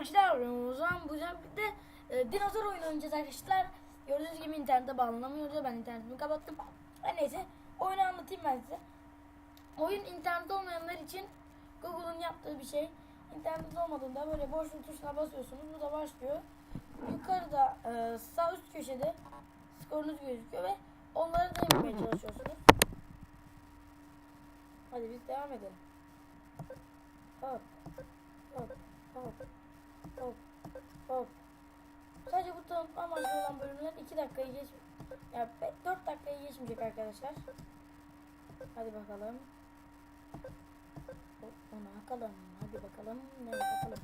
arkadaşlar o zaman bu yüzden bir de e, dinozor oyunu oynayacağız arkadaşlar. Gördüğünüz gibi internette bağlanamıyordu. Ben internetimi kapattım. Her neyse oyunu anlatayım ben size. Oyun internette olmayanlar için Google'un yaptığı bir şey. İnternet olmadığında böyle boşluk tuşuna basıyorsunuz. Bu da başlıyor. Yukarıda e, sağ üst köşede skorunuz gözüküyor ve onları denemeye çalışıyorsunuz. Hadi biz devam edelim. Hop. Hop. Hop. Hop. Sadece bu tanıtma amaçlı olan bölümler 2 dakikayı geç ya 4 dakikayı geçmeyecek arkadaşlar. Hadi bakalım. Ona bakalım. Hadi bakalım. Ne bakalım.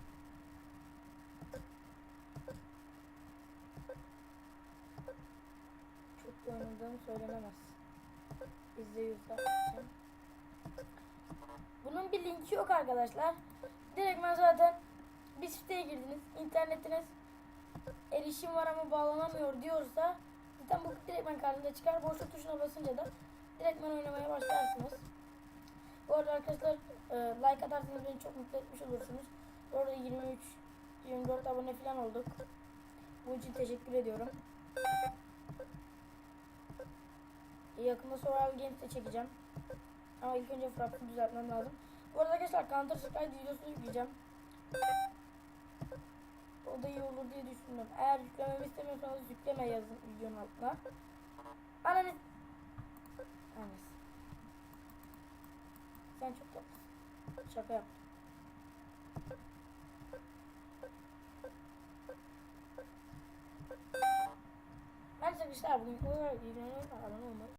Çok oynadığım söylenemez. İçin. Bunun bir linki yok arkadaşlar. Direkt ben zaten siteye girdiniz. internetiniz erişim var ama bağlanamıyor diyorsa zaten bu direktmen kartında çıkar. Boşluk tuşuna basınca da direktmen oynamaya başlarsınız. Bu arada arkadaşlar e, like atarsanız beni çok mutlu etmiş olursunuz. Bu arada 23 24 abone falan olduk. Bunun için teşekkür ediyorum. Yakında Survival Games de çekeceğim. Ama ilk önce Fraps'ı düzeltmem lazım. Bu arada arkadaşlar Counter Strike videosu yükleyeceğim. O da iyi olur diye düşündüm. Eğer yüklememi istemiyorsanız yükleme yazın videonun altına. Ananı... Annesi. Sen çok tatlısın. Şaka yaptım. Ben arkadaşlar bugün bu kadar. Günler. Abone olmayı